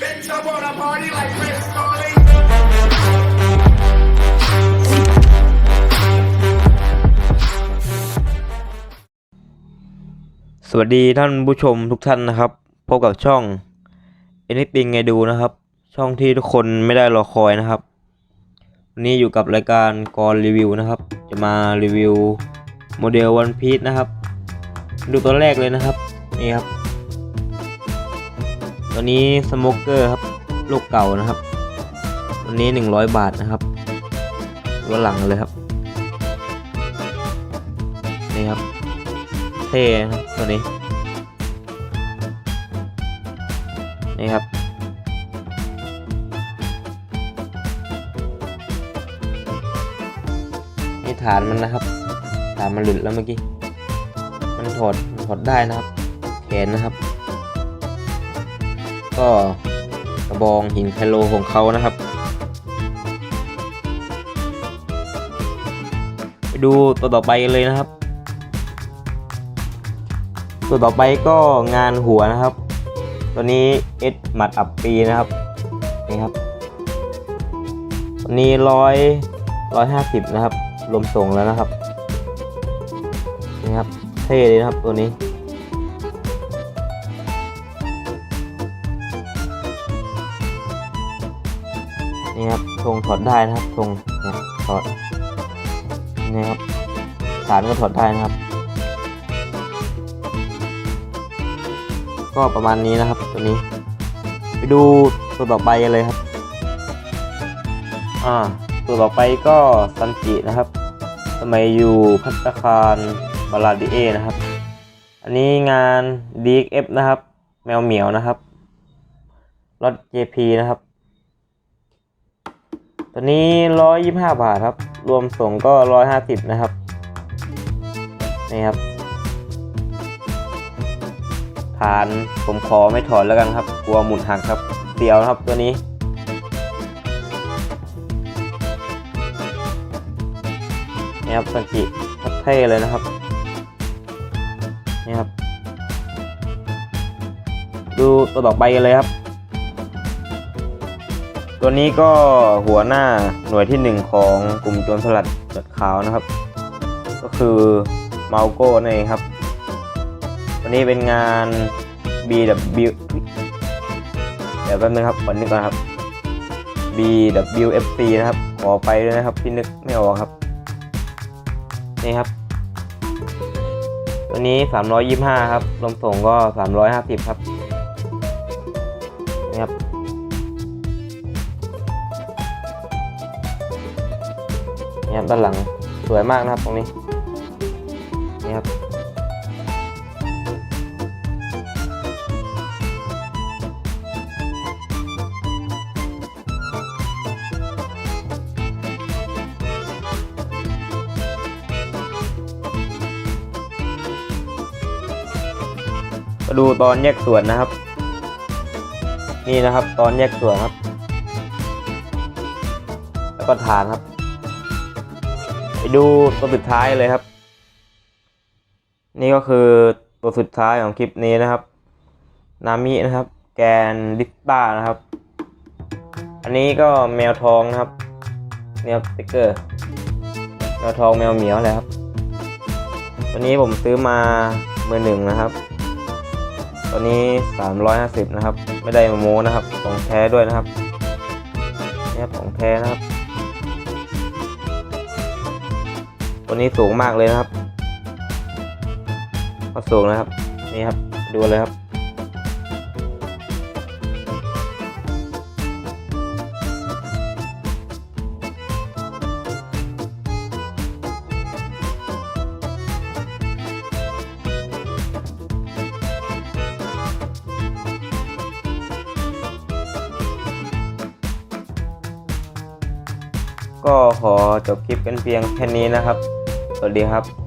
Bitch, I wanna party like Chris Farley. สวัสดีท่านผู้ชมทุกท่านนะครับ พบกับช่อง Anything ไงดูนะครับ ช่องที่ทุกคนไม่ได้รอคอยนะครับวันนี้อยู่กับรายการกรรีวิวนะครับ จะมารีวิวโมเดล One Piece นะครับ ดูตัวแรกเลยนะครับ นี่ครับ ตัวนี้สโมเกอร์ครับลูกเก่านะครับ ตัวนี้ 100 บาทนะครับตัวหลังเลยครับ นี่ครับ เท่นะครับตัวนี้ นี่ครับนี่ฐานมันนะครับ ฐานมันหลุดแล้วเมื่อกี้ มันถอดมันถอดได้นะครับ แขนนะครับ ก็กระบองหินไคโลของเขานะครับ ไปดูตัวต่อไปเลยนะครับ ตัวต่อไปก็งานหัวนะครับ ตัวนี้เอสหมัดอับปีนะครับนี่ครับตัวนี้ร้อยร้อยห้าสิบนะครับรวมส่งแล้วนะครับนี่ครับเท่เลยนะครับตัวนี้ นี่ครับทงถอดได้นะครับทงเนี่ยถอดนี่ครับฐานก็ถอดได้นะครับ ก็ประมาณนี้นะครับตัวนี้ ไปดูตัวต่อไปกันเลยครับ อ่า ตัวต่อไปก็ซันจินะครับ สมัยอยู่พัตตาคารบาลาดิเอนะครับ อันนี้งาน DXF นะครับ แมวเหมียวนะครับรถ JP นะครับ ตัวนี้ 125 บาทครับ รวมส่งก็ 150 นะครับ นี่ครับฐานผมขอไม่ถอดแล้วกันครับ กลัวหมุนหักครับเตียวนะครับตัวนี้ นี่ครับสันจิเท่เลยนะครับ นี่ครับ ดูตัวต่อไปกันเลยครับ ตัวนี้ก็หัวหน้าหน่วยที่หนึ่งของกลุ่มโจรสลัดเลือดขาวนะครับ ก็คือเมาโก้นั่ครับวันนี้เป็นงาน BW เดี๋ยวแป๊บนึงครับขอนึกก่อนครับ BWFC นะครับ ขอไปด้วยนะครับที่นึกไม่ออกครับ นี่ครับตัวนี้ 325 ครับรวมส่งก็ 350 ครับ นี่ครับด้านหลังสวยมากนะครับตรงนี้นี่ครับมาดูตอนแยกส่วนนะครับ นี่นะครับ ตอนแยกส่วนครับ แล้วก็ฐานครับ ไปดูตัวสุดท้ายเลยครับ นี่ก็คือตัวสุดท้ายของคลิปนี้นะครับนามินะครับ แกนดิสต้านะครับ อันนี้ก็แมวทองนะครับเนี่ครับสติ๊กเกอร์แมวทองแมวเหมียวเลยครับตัวนี้ผมซื้อมามือหนึ่งนะครับตัวนี้ 350 นะครับ ไม่ได้มาโม้นะครับของแท้ด้วยนะครับเนี่ยของแท้นะครับ ตัวนี้สูงมากเลยนะครับก็สูงนะครับ นี่ครับ ดูเลยครับก็ขอจบคลิปกันเพียงแค่นี้นะครับ สวัสดีครับ